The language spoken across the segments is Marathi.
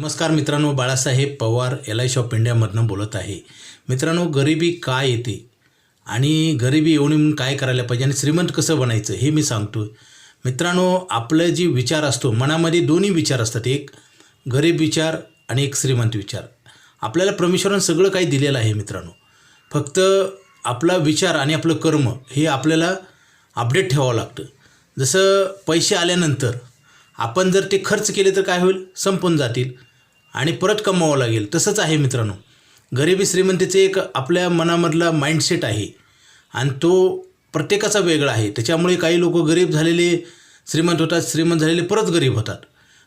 नमस्कार मित्रांनो Balasaheb Pawar L I shop इंडियामधनं बोलत आहे. मित्रांनो गरिबी का येते? आणि गरिबी येऊन येऊन काय करायला पाहिजे? आणि श्रीमंत कसं बनायचं? हे मी सांगतो मित्रांनो आपलं जे विचार असतो मनामध्ये दोन्ही विचार असतात. एक गरीब विचार आणि एक श्रीमंत विचार. आपल्याला परमेश्वरानं सगळं काही दिलेलं आहे मित्रांनो. फक्त आपला विचार आणि आपलं कर्म हे आपल्याला अपडेट ठेवावं लागतं. जसं पैसे आल्यानंतर आपण जर ते खर्च केले तर काय होईल? संपून जातील. आणि परत कमवावं लागेल. तसंच आहे मित्रांनो. गरिबी श्रीमंतीचं एक आपल्या मनामधला माइंडसेट आहे. आणि तो प्रत्येकाचा वेगळा आहे. त्याच्यामुळे काही लोक गरीब झालेले श्रीमंत होतात श्रीमंत झालेले परत गरीब होतात.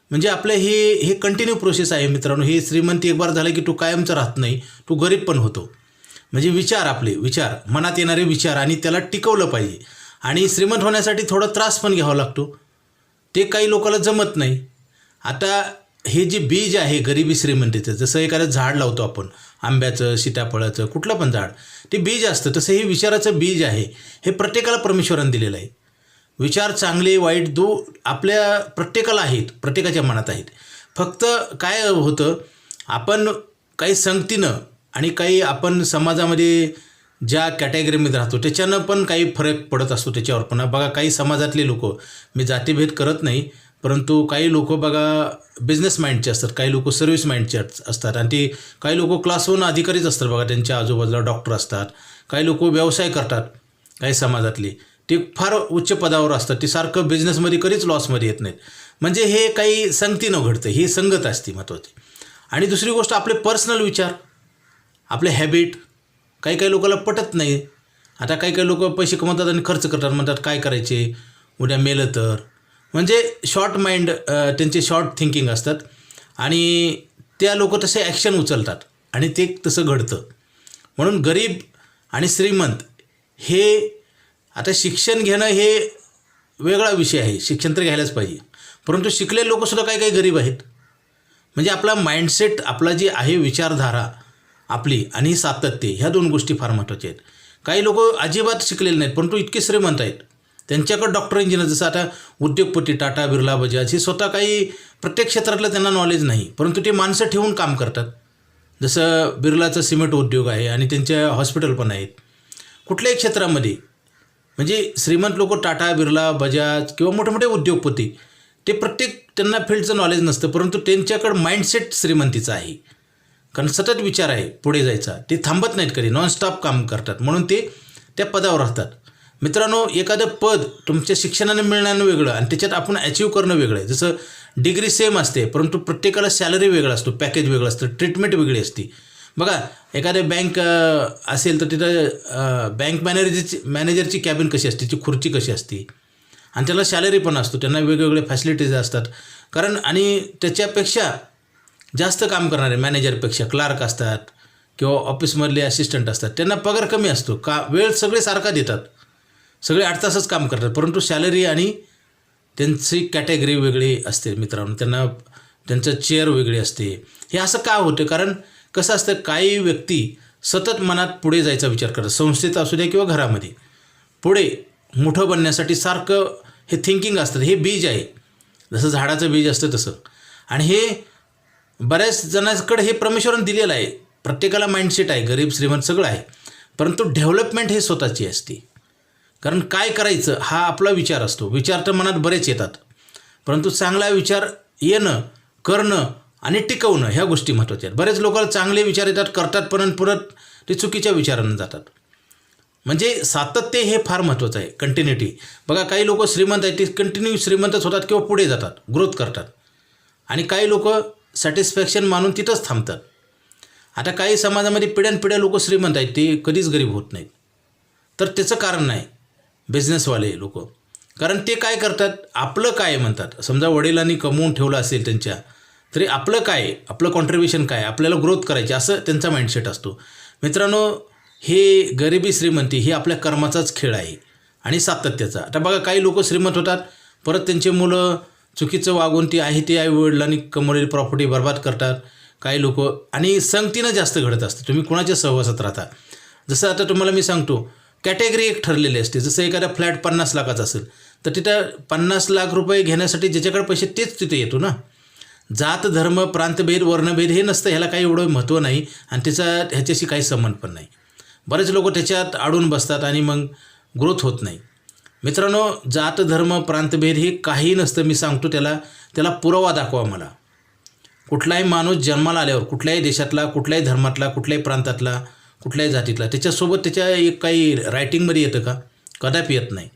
म्हणजे आपलं हे हे कंटिन्यू प्रोसेस आहे मित्रांनो. हे श्रीमंती एक बार झालं की तो कायमचा राहत नाही. तो गरीब पण होतो. म्हणजे विचार आपले विचार. मनात येणारे विचार आणि त्याला टिकवलं पाहिजे. आणि श्रीमंत होण्यासाठी थोडा त्रास पण घ्यावा लागतो. ते काही लोकांना जमत नाही. आता हे जे बीज आहे गरिबी श्रीमंतीचं जसं एखादं झाड लावतो आपण आंब्याचं सीताफळाचं कुठलं पण झाड ते बीज असतं. तसं हे विचाराचं बीज आहे. हे प्रत्येकाला परमेश्वरानं दिलेलं आहे. विचार चांगले वाईट दो आपल्या प्रत्येकाला आहेत प्रत्येकाच्या मनात आहेत. फक्त काय होतं आपण काही संगतीनं आणि काही आपण समाजामध्ये ज्या कॅटेगरीमध्ये राहतो त्याच्यानं पण काही फरक पडत असतो त्याच्यावर पण. बघा काही समाजातले लोक मी जातीभेद करत नाही परंतु काही लोक बघा बिझनेस माइंडचे असतात काही लोक सर्व्हिस माइंडचे असतात आणि ते काही लोक क्लास अधिकारीच असतात बघा त्यांच्या आजूबाजूला डॉक्टर असतात काही लोक व्यवसाय करतात काही समाजातले. ते फार उच्च पदावर असतात ते सारखं बिझनेसमध्ये कधीच लॉसमध्ये येत नाहीत. म्हणजे हे काही संगतीनं घडतं ही संगत असते महत्त्वाची आणि दुसरी गोष्ट आपले पर्सनल विचार आपले हॅबिट काही काही लोकांना पटत नाही. आता काही काही लोक पैसे कमवतात आणि खर्च करतात म्हणतात काय करायचे? उद्या मेलं तर. म्हणजे शॉर्ट माइंड त्यांचे शॉर्ट थिंकिंग असतात. आणि त्या लोक तसे ॲक्शन उचलतात. आणि ते तसं घडतं. म्हणून गरीब आणि श्रीमंत हे आता शिक्षण घेणं हे वेगळा विषय आहे. शिक्षण तर घ्यायलाच पाहिजे. परंतु शिकलेले लोकसुद्धा काही काही गरीब आहेत. म्हणजे आपला माइंडसेट आपला जी आहे विचारधारा आपली आणि सातत्य ह्या दोन गोष्टी फार महत्त्वाच्या आहेत. काही लोक अजिबात शिकलेले नाहीत परंतु इतके श्रीमंत आहेत. त्यांच्याकडं डॉक्टर इंजिनियर जसं आता उद्योगपती टाटा बिर्ला बजाज हे स्वतः काही प्रत्येक क्षेत्रातलं त्यांना नॉलेज नाही. परंतु ते माणसं ठेवून काम करतात. जसं बिर्लाचा सिमेंट उद्योग आहे आणि त्यांच्या हॉस्पिटल पण आहेत. कुठल्याही क्षेत्रामध्ये म्हणजे श्रीमंत लोक टाटा बिर्ला बजाज किंवा मोठे मोठे उद्योगपती ते प्रत्येक त्यांना फील्डचं नॉलेज नसतं परंतु त्यांच्याकडं माइंडसेट श्रीमंतीचं आहे. कारण सतत विचार आहे पुढे जायचा. ते थांबत नाहीत कधी नॉनस्टॉप काम करतात. म्हणून ते त्या पदावर राहतात. मित्रांनो एखादं पद तुमच्या शिक्षणाने मिळण्यानं वेगळं आणि त्याच्यात आपण अचीव करणं वेगळं आहे. जसं डिग्री सेम असते परंतु प्रत्येकाला सॅलरी वेगळा असतो पॅकेज वेगळं असतं ट्रीटमेंट वेगळी असते. बघा एखाद्या बँक असेल तर तिथं बँक मॅनेजरची मॅनेजरची कॅबिन कशी असते ती खुर्ची कशी असते? आणि त्याला सॅलरी पण असतो त्यांना वेगवेगळे फॅसिलिटीज असतात. कारण आणि त्याच्यापेक्षा जास्त काम करणारे मॅनेजरपेक्षा क्लार्क असतात किंवा ऑफिसमधले असिस्टंट असतात त्यांना पगार कमी असतो. का वेळ सगळे सारखा देतात. सगळे आठ तासच काम करतात परंतु सॅलरी आणि त्यांची कॅटेगरी वेगळी असते मित्रांनो. त्यांना त्यांचं चेअर वेगळी असते. हे असं का होतं? कारण कसं असतं काही व्यक्ती सतत मनात पुढे जायचा विचार करतात. संस्थेत असू द्या किंवा घरामध्ये. पुढे मोठं बनण्यासाठी सारखं हे थिंकिंग असतं. हे बीज आहे. जसं झाडाचं बीज असतं तसं. आणि हे बऱ्याच जणांकडे हे परमेश्वरानं दिलेलं आहे. प्रत्येकाला माइंडसेट आहे. गरीब श्रीमंत सगळं आहे. परंतु डेव्हलपमेंट हे स्वतःची असते. कारण काय करायचं हा आपला विचार असतो. विचार तर मनात बरेच येतात. परंतु चांगला विचार येणं करणं आणि टिकवणं ह्या गोष्टी महत्त्वाच्या आहेत. बरेच लोकांना चांगले विचार येतात करतात पण परत ते चुकीच्या विचारानं जातात. म्हणजे सातत्य हे फार महत्त्वाचं आहे. कंटिन्युटी बघा काही लोक श्रीमंत आहेत ते कंटिन्यू श्रीमंतच होतात किंवा पुढे जातात ग्रोथ करतात. आणि काही लोक सॅटिस्फॅक्शन मानून तिथंच थांबतात. आता काही समाजामध्ये पिढ्यानपिढ्या लोक श्रीमंत आहेत ते कधीच गरीब होत नाहीत. तर त्याचं कारण नाही. बिझनेसवाले लोक. कारण ते काय करतात? आपलं काय म्हणतात? समजा वडिलांनी कमवून ठेवलं असेल त्यांच्या तरी आपलं काय? आपलं कॉन्ट्रीब्युशन काय? आपल्याला ग्रोथ करायची असं त्यांचा माइंडसेट असतो. मित्रांनो हे गरिबी श्रीमंती हे आपल्या कर्माचाच खेळ आहे आणि सातत्याचा. आता बघा काही लोक श्रीमंत होतात परत त्यांचे मुलं चुकीचं वागून ती आहे ती आई वडिलांनी कमवलेली प्रॉपर्टी बर्बाद करतात. काही लोक आणि संगतीनं जास्त घडत असतं. तुम्ही कुणाच्या सहवासात राहता? जसं आता तुम्हाला मी सांगतो कॅटेगरी एक ठरलेली असते. जसं एखादा फ्लॅट पन्नास लाखाचा असेल तर तिथं पन्नास लाख रुपये घेण्यासाठी ज्याच्याकडे पैसे तेच तिथे येतो ना. जात धर्म प्रांतभेद वर्णभेद हे नसतं ह्याला काही एवढं महत्त्व नाही आणि त्याचा ह्याच्याशी काही संबंध पण नाही. बरेच लोक त्याच्यात अडून बसतात आणि मग ग्रोथ होत नाही. मित्रांनो जात धर्म प्रांतभेद हे काही नसतं मी सांगतो त्याला त्याला पुरावा दाखवा मला. कुठलाही माणूस जन्माला आल्यावर कुठल्याही देशातला कुठल्याही धर्मातला कुठल्याही प्रांतातला कुठल्याही जातीतला. त्याच्यासोबत त्याच्या एक काही रायटिंगमध्ये येतं का? कदापि येत नाही.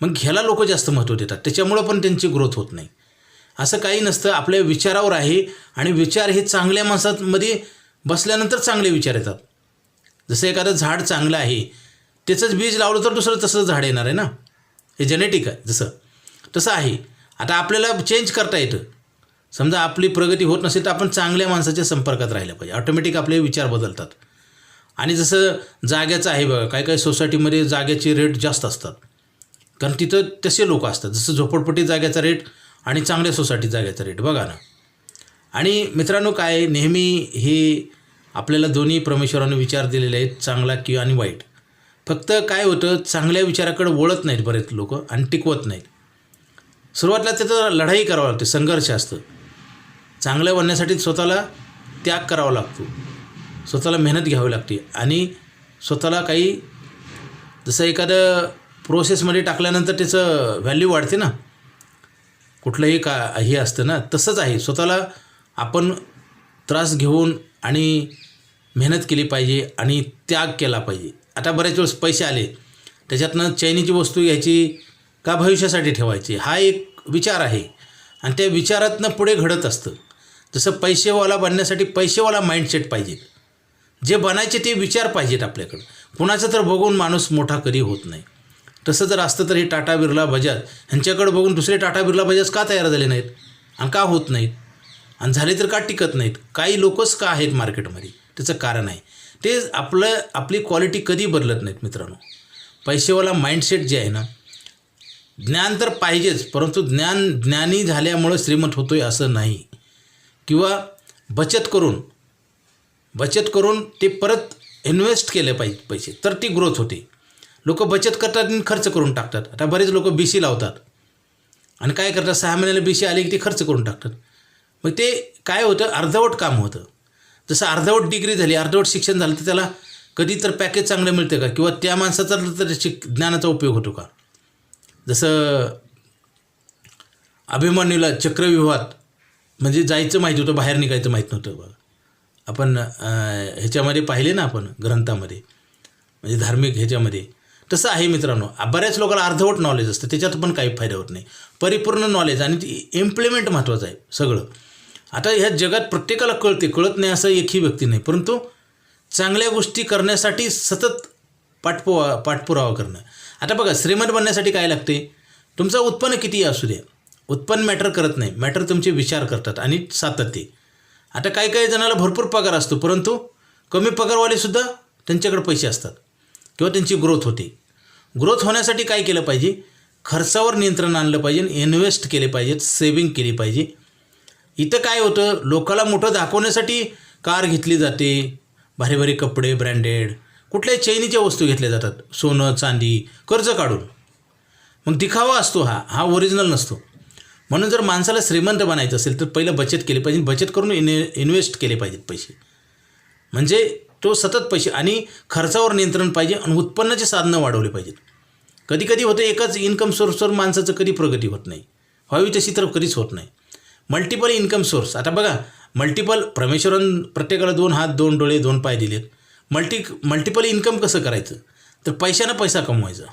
मग ह्याला लोक जास्त महत्त्व देतात. त्याच्यामुळं पण त्यांची ग्रोथ होत नाही. असं काही नसतं. आपल्या विचारावर आहे आणि विचार हे चांगल्या माणसामध्ये बसल्यानंतर चांगले विचार येतात. जसं एखादं झाड चांगलं आहे त्याचंच बीज लावलं तर दुसरं तसं झाड येणार आहे ना? हे जेनेटिक आहे जसं. तसं आहे. आता आपल्याला चेंज करता येतं. समजा आपली प्रगती होत नसेल तर आपण चांगल्या माणसाच्या संपर्कात राहिलं पाहिजे. ऑटोमॅटिक आपले विचार बदलतात. आणि जसं जाग्याचं आहे बघा काही काही सोसायटीमध्ये जाग्याचे रेट जास्त असतात. कारण तिथं तसे लोक असतात. जसं झोपडपट्टी जाग्याचा रेट आणि चांगल्या सोसायटी जाग्याचा रेट बघा ना. आणि मित्रांनो काय नेहमी हे आपल्याला दोन्ही परमेश्वरांनी विचार दिलेले आहेत चांगला किंवा आणि वाईट. फक्त काय होतं चांगल्या विचाराकडे वळत नाहीत बरेच लोक आणि टिकवत नाहीत. सुरुवातीला त्याचं लढाई करावं लागते संघर्ष असतं. चांगलं बनण्यासाठी स्वतःला त्याग करावा लागतो. स्वतःला मेहनत घ्यावी लागते. आणि स्वतःला काही जसं एखादं प्रोसेसमध्ये टाकल्यानंतर त्याचं व्हॅल्यू वाढते ना. कुठलंही का हे असतं ना. तसंच आहे. स्वतःला आपण त्रास घेऊन आणि मेहनत केली पाहिजे आणि त्याग केला पाहिजे. आता बऱ्याच वेळेस पैसे आले. त्याच्यातनं चैनीची वस्तू घ्यायची का भविष्यासाठी ठेवायची? हा एक विचार आहे. आणि त्या विचारातनं पुढे घडत असतं. जसं पैसेवाला बनण्यासाठी पैसेवाला माइंडसेट पाहिजे. जे बनायचे ते विचार पाहिजेत आपल्याकडं. कुणाचं तर बघून माणूस मोठा कधी होत नाही. तसं जर असतं तर हे टाटा बिर्ला बजाज ह्यांच्याकडे बघून दुसरे टाटा बिर्ला बजाज का तयार झाले नाहीत? आणि का होत नाहीत? आणि झाले तर का टिकत नाहीत? काही लोकच का आहेत मार्केटमध्ये? त्याचं कारण आहे. ते आपलं आपली क्वालिटी कधी बदलत नाहीत मित्रांनो. पैसेवाला माइंडसेट जे आहे ना ज्ञान तर पाहिजेच परंतु ज्ञान ज्ञानी झाल्यामुळं श्रीमंत होतोय असं नाही. किंवा बचत करून बचत करून ते परत इन्व्हेस्ट केले पाहिजे पैसे. तर ती ग्रोथ होते. लोक बचत करतात आणि खर्च करून टाकतात. आता बरेच लोक बी सी लावतात. आणि काय करतात? सहा महिन्याला बी सी आली की ते खर्च करून टाकतात. मग ते काय होतं? अर्धवट काम होतं. जसं अर्धवट डिग्री झाली अर्धवट शिक्षण झालं तर त्याला कधी तर पॅकेज चांगलं मिळतं का? किंवा त्या माणसाचा तर शिक ज्ञानाचा उपयोग होतो का? जसं अभिमन्यूला चक्रव्यूहात म्हणजे जायचं माहीत होतं बाहेर निघायचं माहीत नव्हतं बघा. आपण ह्याच्यामध्ये पाहिले ना आपण ग्रंथामध्ये. म्हणजे धार्मिक ह्याच्यामध्ये. तसं आहे मित्रांनो. बऱ्याच लोकांना अर्धवट नॉलेज असतं. त्याच्यात पण काही फायदा होत नाही. परिपूर्ण नॉलेज आणि ती इम्प्लिमेंट महत्त्वाचं आहे सगळं. आता ह्या जगात प्रत्येकाला कळते. कळत नाही असं एकही व्यक्ती नाही. परंतु चांगल्या गोष्टी करण्यासाठी सतत पाठपुवा पाठपुरावा करणं. आता बघा श्रीमंत बनण्यासाठी काय लागते? तुमचं उत्पन्न किती असू द्या. उत्पन्न मॅटर करत नाही. मॅटर तुमचे विचार करतात आणि सातत्य. आता काही काही जणाला भरपूर पगार असतो परंतु कमी पगारवालेसुद्धा त्यांच्याकडे पैसे असतात किंवा त्यांची ग्रोथ होते. ग्रोथ होण्यासाठी काय केलं पाहिजे? खर्चावर नियंत्रण आणलं पाहिजे इन्व्हेस्ट केले पाहिजेत सेविंग केली पाहिजे. इथं काय होतं? लोकाला मोठं दाखवण्यासाठी कार घेतली जाते भारी भारी कपडे ब्रँडेड कुठल्याही चैनीच्या वस्तू घेतल्या जातात. सोनं चांदी कर्ज काढून. मग दिखावा असतो हा हा ओरिजिनल नसतो. म्हणून जर माणसाला श्रीमंत बनायचं असेल तर पहिलं बचत केली पाहिजे. बचत करून इन इन्व्हेस्ट केले पाहिजेत पैसे. म्हणजे तो सतत पैसे आणि खर्चावर नियंत्रण पाहिजे आणि उत्पन्नाची साधनं वाढवली पाहिजेत. कधी कधी होतं एकाच इन्कम सोर्सवर माणसाचं कधी प्रगती होत नाही. व्हावी तशी तर कधीच होत नाही. मल्टिपल इन्कम सोर्स आता बघा मल्टिपल परमेश्वरन प्रत्येकाला दोन हात दोन डोळे दोन पाय दिलेत. मल्टी मल्टिपल इन्कम कसं करायचं? तर पैशानं पैसा कमवायचा.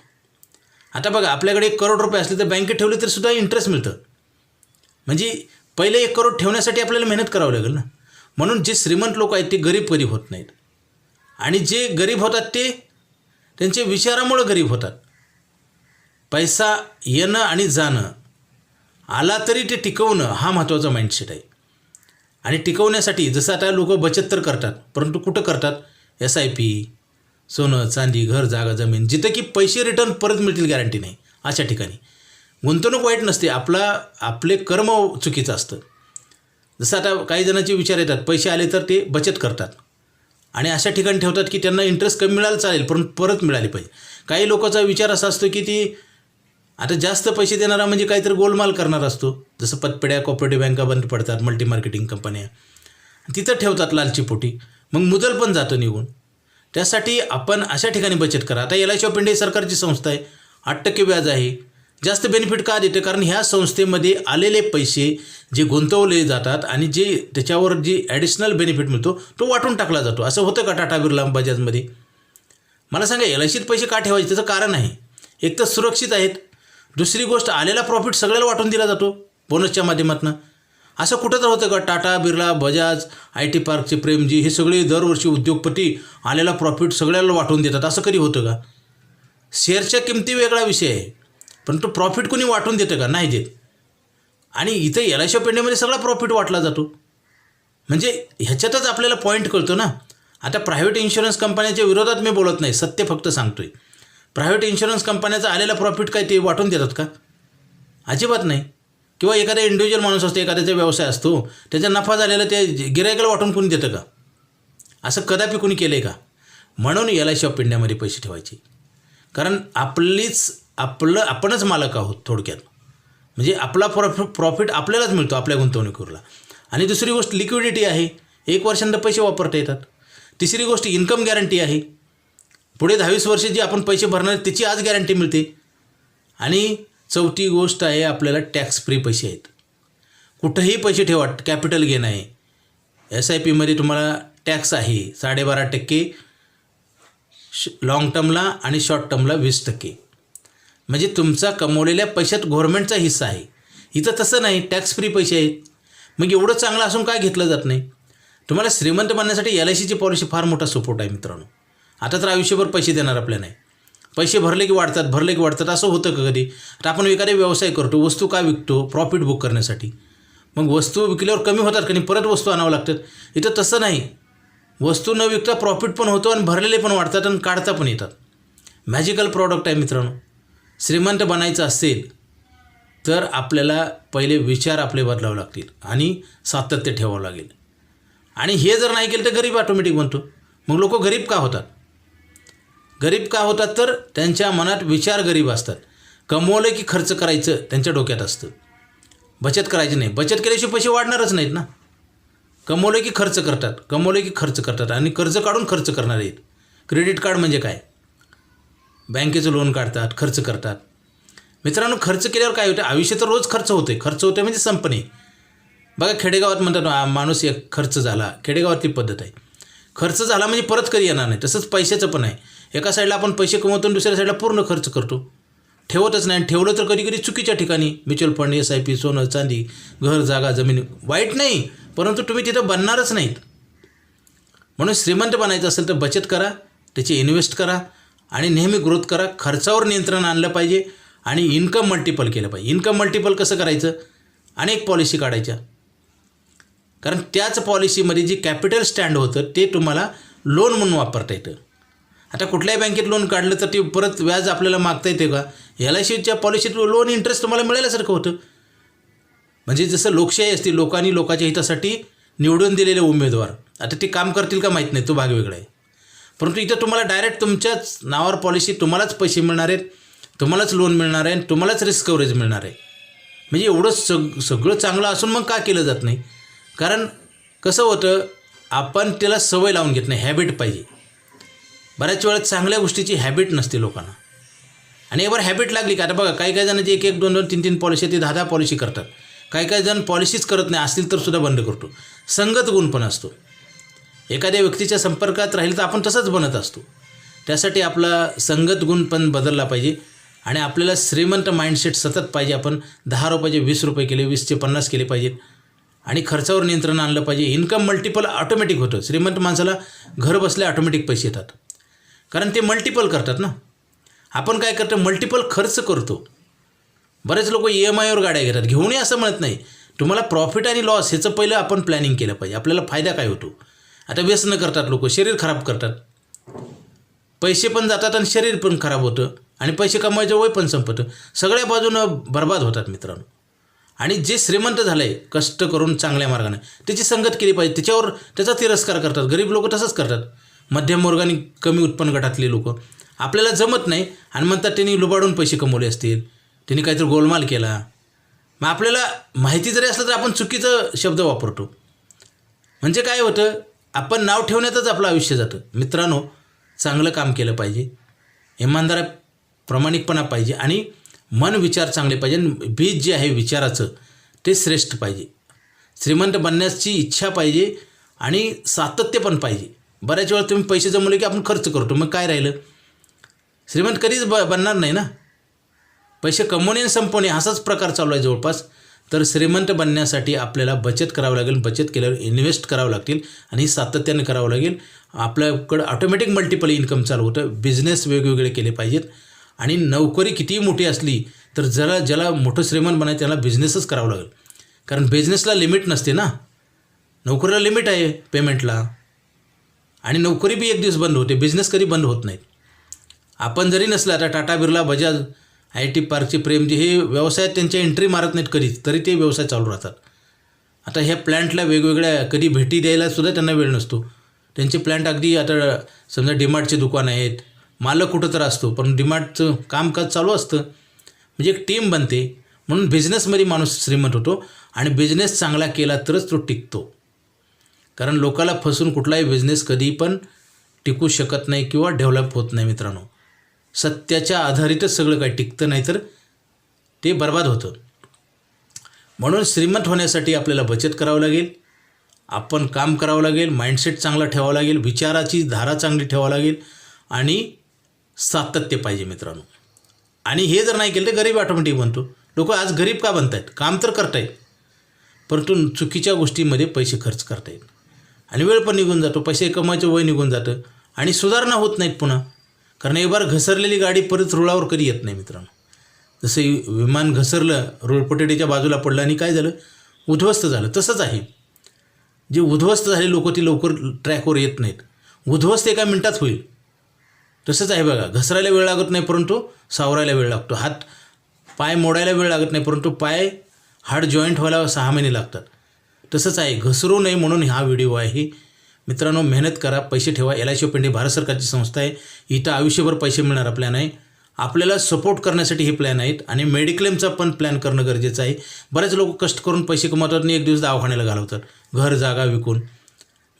आता बघा आपल्याकडे एक करोड रुपये असले तर बँकेत ठेवले तर सुद्धा इंटरेस्ट मिळतं. म्हणजे पहिले एक करोड ठेवण्यासाठी आपल्याला मेहनत करावी लागेल ना. म्हणून जे श्रीमंत लोक आहेत ते गरीब कधी होत नाहीत. आणि जे गरीब होतात ते त्यांच्या विचारामुळं गरीब होतात. पैसा येणं आणि जाणं आला तरी ते टिकवणं हा महत्त्वाचा माइंडसेट आहे. आणि टिकवण्यासाठी जसं आता लोक बचत तर करतात परंतु कुठं करतात? एस आय पी सोनं चांदी घर जागा जमीन जिथं की पैसे रिटर्न परत मिळतील गॅरंटी नाही अशा ठिकाणी. गुंतवणूक वाईट नसते आपला आपले कर्म चुकीचं असतं. जसं आता काही जणांचे विचार येतात पैसे आले तर ते बचत करतात. आणि अशा ठिकाणी ठेवतात की त्यांना इंटरेस्ट कमी मिळायला चालेल पण परत मिळाली पाहिजे. काही लोकांचा विचार असा असतो की ती आता जास्त पैसे देणारा म्हणजे काहीतरी गोलमाल करणार असतो. जसं पतपेढ्या कॉपरेटिव्ह बँका बंद पडतात मल्टी मार्केटिंग कंपन्या तिथं ठेवतात लालची पोटी. मग मुदल पण जातं निघून. त्यासाठी आपण अशा ठिकाणी बचत करा. आता L I C of India सरकारची संस्था आहे. आठ टक्के व्याज आहे. जास्त बेनिफिट का देते? कारण ह्या संस्थेमध्ये आलेले पैसे जे गुंतवले जातात आणि जे त्याच्यावर जी ॲडिशनल बेनिफिट मिळतो तो वाटून टाकला जातो. असं होतं का टाटा बिर्ला बजाजमध्ये? मला सांगा एल आय सीत पैसे का ठेवायचे? त्याचं कारण आहे. एक तर सुरक्षित आहेत. दुसरी गोष्ट आलेला प्रॉफिट सगळ्याला वाटून दिला जातो बोनसच्या माध्यमातून. असं कुठं तर होतं का? टाटा बिर्ला बजाज आय टी पार्कचे प्रेमजी हे सगळे दरवर्षी उद्योगपती आलेला प्रॉफिट सगळ्याला वाटून देतात. असं कधी होतं का? शेअरच्या किमती वेगळा विषय आहे. पण तो प्रॉफिट कोणी वाटून देतं का? नाही देत. आणि इथं एल आय शॉप इंडियामध्ये सगळा प्रॉफिट वाटला जातो. म्हणजे ह्याच्यातच आपल्याला पॉईंट कळतो ना. आता प्रायव्हेट इन्शुरन्स कंपन्याच्या विरोधात मी बोलत नाही. सत्य फक्त सांगतोय. प्रायव्हेट इन्शुरन्स कंपन्याचा आलेला प्रॉफिट काय ते वाटून देतात का? अजिबात नाही. किंवा एखादा इंडिव्हिज्युअल माणूस असतो एखाद्याचा व्यवसाय असतो त्याचा नफा झालेला ते गिरायकाला वाटून कोणी देतं का? असं कदापि कोणी केलं आहे का? म्हणून एल आय सी ऑफ इंडियामध्ये पैसे ठेवायचे. कारण आपलीच आपलं आपणच मालक आहोत थोडक्यात. म्हणजे आपला प्रॉफ प्रॉफिट आपल्यालाच मिळतो आपल्या गुंतवणुकीवरला. आणि दुसरी गोष्ट लिक्विडिटी आहे. एक वर्षानंतर पैसे वापरता येतात. तिसरी गोष्ट इन्कम गॅरंटी आहे. पुढे दहावीस वर्ष जी आपण पैसे भरणार त्याची आज गॅरंटी मिळते. आणि चौथी गोष्ट आहे आपल्याला टॅक्स फ्री पैसे आहेत. कुठंही पैसे ठेवा कॅपिटल गेन आहे. एस आय पीमध्ये तुम्हाला टॅक्स आहे साडेबारा टक्के. श लाँग टर्मला आणि शॉर्ट टर्मला वीस टक्के. म्हणजे तुमचा कमवलेल्या पैशात गव्हर्मेंटचा हिस्सा आहे. इथं तसं नाही टॅक्स फ्री पैसे आहेत. मग एवढं चांगलं असून काय घेतलं जात नाही? तुम्हाला श्रीमंत बनण्यासाठी एल आय सीची पॉलिसी फार मोठा सपोर्ट आहे मित्रांनो. आता तर आयुष्यभर पैसे देणार आपल्या नाही. पैसे भरले की वाढतात भरले की वाढतात असं होतं का कधी? तर आपण एखादा व्यवसाय करतो वस्तू का विकतो? प्रॉफिट बुक करण्यासाठी. मग वस्तू विकल्यावर कमी होतात का नाही? परत वस्तू आणावं लागतात. इथं तसं नाही. वस्तू न विकता प्रॉफिट पण होतो आणि भरलेले पण वाढतात आणि काढता पण येतात. मॅजिकल प्रॉडक्ट आहे मित्रांनो. श्रीमंत बनायचं असेल तर आपल्याला पहिले विचार आपले बदलावे लागतील आणि सातत्य ठेवावं लागेल. आणि हे जर नाही केलं तर गरीब ऑटोमॅटिक बनतो. मग लोक गरीब का होतात? गरीब का होतात? तर त्यांच्या मनात विचार गरीब असतात. कमवलं की खर्च करायचं त्यांच्या डोक्यात असतं. बचत करायची नाही. बचत केल्याशिवाय पैसे वाढणारच नाहीत ना. कमवलं की खर्च करतात. कमवलं की खर्च करतात. आणि कर्ज काढून खर्च करणार आहेत. क्रेडिट कार्ड म्हणजे काय? बँकेचं लोन काढतात खर्च करतात. मित्रांनो खर्च केल्यावर काय होतं? आयुष्य तर रोज खर्च होते खर्च होते म्हणजे संपणे. बघा खेडेगावात म्हणतात माणूस एक खर्च झाला. खेडेगावातली पद्धत आहे. खर्च झाला म्हणजे परत कधी येणार नाही. तसंच पैशाचं पण आहे. एका साईडला आपण पैसे कमवतो आणि दुसऱ्या साईडला पूर्ण खर्च करतो. ठेवतच नाही आणि ठेवलं तर कधी कधी चुकीच्या ठिकाणी mutual fund S I P सोनं चांदी घर जागा जमीन वाईट नाही. परंतु तुम्ही तिथं बनणारच नाहीत. म्हणून श्रीमंत बनायचं असेल तर बचत करा. त्याची इन्व्हेस्ट करा. आणि नेहमी ग्रोथ करा खर्चावर नियंत्रण आणलं पाहिजे आणि इन्कम मल्टिपल केलं पाहिजे. इन्कम मल्टिपल कसं करायचं? अनेक पॉलिसी काढायच्या. कारण त्याच पॉलिसीमध्ये जी कॅपिटल स्टँड होतं ते तुम्हाला लोन म्हणून वापरता येतं. आता कुठल्याही बँकेत लोन काढलं तर ते परत व्याज आपल्याला मागता येते का? एल आय सीच्या पॉलिसीत लोन इंटरेस्ट तुम्हाला मिळाल्यासारखं होतं. म्हणजे जसं लोकशाही असते लोकांनी लोकांच्या हितासाठी निवडून दिलेले उमेदवार. आता ते काम करतील का माहीत नाही तो भाग वेगळा आहे. परंतु इथं तुम्हाला डायरेक्ट तुमच्याच नावावर पॉलिसी तुम्हालाच पैसे मिळणार आहेत तुम्हालाच लोन मिळणार आहे आणि तुम्हालाच रिस्क कव्हरेज मिळणार आहे. म्हणजे एवढं सग सगळं चांगलं असून मग का केलं जात नाही? कारण कसं होतं आपण त्याला सवय लावून घेत नाही हॅबिट पाहिजे. बऱ्याच वेळा चांगल्या गोष्टीची हॅबिट नसते लोकांना. आणि यावर हॅबिट लागली का आता बघा काही काही जणांची एक एक दोन दोन तीन तीन पॉलिसी ते दहा दहा पॉलिसी करतात. काही काही जण पॉलिसीच करत नाही असतील तर सुद्धा बंद करतो. संगत गुण पण असतो. एखाद्या व्यक्तीच्या संपर्कात राहील तर आपण तसंच बनत असतो. त्यासाठी आपला संगत गुण पण बदलला पाहिजे आणि आपल्याला श्रीमंत माइंडसेट सतत पाहिजे. आपण दहा रुपयाचे वीस रुपये केले वीसचे पन्नास केले पाहिजेत आणि खर्चावर नियंत्रण आणलं पाहिजे. इन्कम मल्टिपल ऑटोमॅटिक होतं. श्रीमंत माणसाला घर बसल्या ऑटोमॅटिक पैसे येतात. कारण ते मल्टिपल करतात ना. आपण काय करतो? मल्टिपल खर्च करतो. बरेच लोक ई एम आयवर गाड्या घेतात. घेऊनही असं म्हणत नाही. तुम्हाला प्रॉफिट आणि लॉस ह्याचं पहिलं आपण प्लॅनिंग केलं पाहिजे. आपल्याला फायदा काय होतो? आता व्यसनं करतात लोक शरीर खराब करतात. पैसे पण जातात आणि शरीर पण खराब होतं आणि पैसे कमवायचं वय पण संपतं. सगळ्या बाजूनं बर्बाद होतात मित्रांनो. आणि जे श्रीमंत झालं आहे कष्ट करून चांगल्या मार्गाने त्याची संगत केली पाहिजे. त्याच्यावर त्याचा तिरस्कार करतात. गरीब लोक तसंच करतात. मध्यम वर्गाने कमी उत्पन्न गटातले लोक. आपल्याला जमत नाही आणि म्हणतात त्यांनी लुबाडून पैसे कमवले असतील. त्यांनी काहीतरी गोलमाल केला. मग आपल्याला माहिती जरी असलं तर आपण चुकीचं शब्द वापरतो. म्हणजे काय होतं? आपण नाव ठेवण्यातच आपलं आयुष्य जातं. मित्रांनो चांगलं काम केलं पाहिजे. इमानदार प्रामाणिकपणा पाहिजे आणि मन विचार चांगले पाहिजे बीज जे आहे विचाराचं ते श्रेष्ठ पाहिजे. श्रीमंत बनण्याची इच्छा पाहिजे आणि सातत्य पण पाहिजे. बऱ्याच वेळा तुम्ही पैसे जमवले की आपण खर्च करतो मग काय राहिलं? श्रीमंत कधीच ब बनणार नाही ना? पैसे कमवणे आणि संपवणे असाच प्रकार चालू आहे जवळपास. तर श्रीमंत बनण्यासाठी आपल्याला बचत करावं लागेल. बचत केल्यावर इन्व्हेस्ट करावं लागतील आणि सातत्याने करावं लागेल. आपल्याकडं ऑटोमॅटिक मल्टिपल इन्कम चालू होतं. बिझनेस वेगवेगळे केले पाहिजेत. आणि नोकरी कितीही मोठी असली तर जरा ज्याला मोठं श्रीमंत बनायचं त्याला बिझनेसच करावं लागेल. कारण बिझनेसला लिमिट नसते ना. नोकरीला लिमिट आहे पेमेंटला आणि नोकरी बी एक दिवस बंद होते. बिझनेस कधी बंद होत नाहीत. आपण जरी नसलं आता टाटा बिर्ला बजाज आय टी पार्कचे प्रेमजी हे व्यवसायात त्यांच्या एंट्री मारत नाहीत कधीच तरी ते व्यवसाय चालू राहतात. आता ह्या प्लॅन्टला वेगवेगळ्या कधी भेटी द्यायला सुद्धा त्यांना वेळ नसतो. त्यांचे प्लॅन्ट अगदी आता समजा डिमार्टचे दुकान आहेत मालक कुठं तर असतो पण डिमार्टचं कामकाज चालू असतं. म्हणजे एक टीम बनते म्हणून बिझनेसमध्ये माणूस श्रीमंत होतो आणि बिझनेस चांगला केला तरच तो टिकतो. कारण लोकाला फसून कुठलाही बिझनेस कधी पण टिकू शकत नाही किंवा डेव्हलप होत नाही मित्रांनो. सत्याच्या आधारितच सगळं काही टिकतं नाही तर ते बर्बाद होतं. म्हणून श्रीमंत होण्यासाठी आपल्याला बचत करावं लागेल. आपण काम करावं लागेल माइंडसेट चांगला ठेवावं लागेल विचाराची धारा चांगली ठेवावं लागेल आणि सातत्य पाहिजे मित्रांनो. आणि हे जर नाही केलं तर गरीब ऑटोमॅटिक बनतो. लोक आज गरीब का बनत आहेत काम तर करतायत. परंतु चुकीच्या गोष्टीमध्ये पैसे खर्च करतायत. आणि वेळ पण निघून जातो पैसे कमवायचं वय निघून जातं आणि सुधारणा होत नाहीत पुन्हा. कारण एक बार घसरलेली गाडी परत रुळावर कधी येत नाही मित्रांनो. जसं विमान घसरलं रुळपटेटीच्या बाजूला पडलं आणि काय झालं? उद्ध्वस्त झालं. तसंच आहे. जे उद्ध्वस्त झाले लोक ते लवकर ट्रॅकवर येत नाहीत. उद्ध्वस्त एका मिनटात होईल. तसंच आहे बघा. घसरायला वेळ लागत नाही परंतु सावरायला वेळ लागतो. हात पाय मोडायला वेळ लागत नाही परंतु पाय हाड जॉईंट व्हायला सहा महिने लागतात. तसंच आहे. घसरू नये म्हणून हा व्हिडिओ आहे. मित्रांनो मेहनत करा पैसे ठेवा. एल आय सी पेंडे भारत सरकारची संस्था आहे. इथं आयुष्यभर पैसे मिळणारा प्लॅन आहे आपल्याला सपोर्ट करण्यासाठी हे प्लॅन आहेत आणि मेडिक्लेमचा पण प्लॅन करणं गरजेचं आहे. बरेच लोक कष्ट करून पैसे कमावतात आणि एक दिवस दवाखान्याला घालवतात. घर जागा विकून.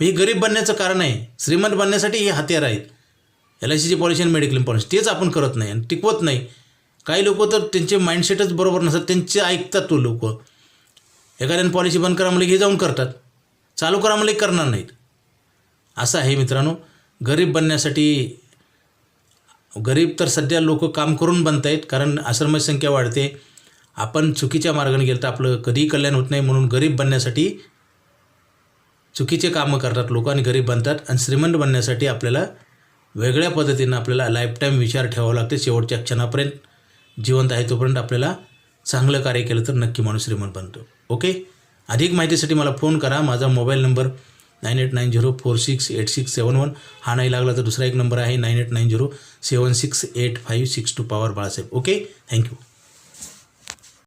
हे गरीब बनण्याचं कारण आहे. श्रीमंत बनण्यासाठी हे हत्यार आहेत. एल आय सीची पॉलिसी आणि मेडिक्लेम पॉलिसी तेच आपण करत नाही आणि टिकवत नाही. काही लोक तर त्यांचे माइंडसेटच बरोबर नसतात. त्यांचे ऐकतात तो लोक. एखाद्याने पॉलिसी बंद करा म्हणजे हे जाऊन करतात. चालू करा म्हणजे करणार नाहीत. असं आहे मित्रांनो. गरीब बनण्यासाठी गरीब तर सध्या लोक काम करून बनत आहेत कारण आश्रमाची संख्या वाढते. आपण चुकीच्या मार्गाने गेलं तर आपलं कधीही कल्याण होत नाही म्हणून गरीब बनण्यासाठी चुकीचे कामं करतात लोक आणि गरीब बनतात. आणि श्रीमंत बनण्यासाठी आपल्याला वेगळ्या पद्धतीनं आपल्याला लाईफटाईम विचार ठेवावा लागते शेवटच्या क्षणापर्यंत. जिवंत आहे तोपर्यंत आपल्याला चांगलं कार्य केलं तर नक्की माणूस श्रीमंत बनतो. ओके? अधिक माहितीसाठी मला फोन करा. माझा mobile number nine eight nine zero four six eight six seven one. हा नाही लागला तर दुसरा एक नंबर आहे nine eight nine zero seven six eight five six two Pawar Balasaheb. Okay? Thank you.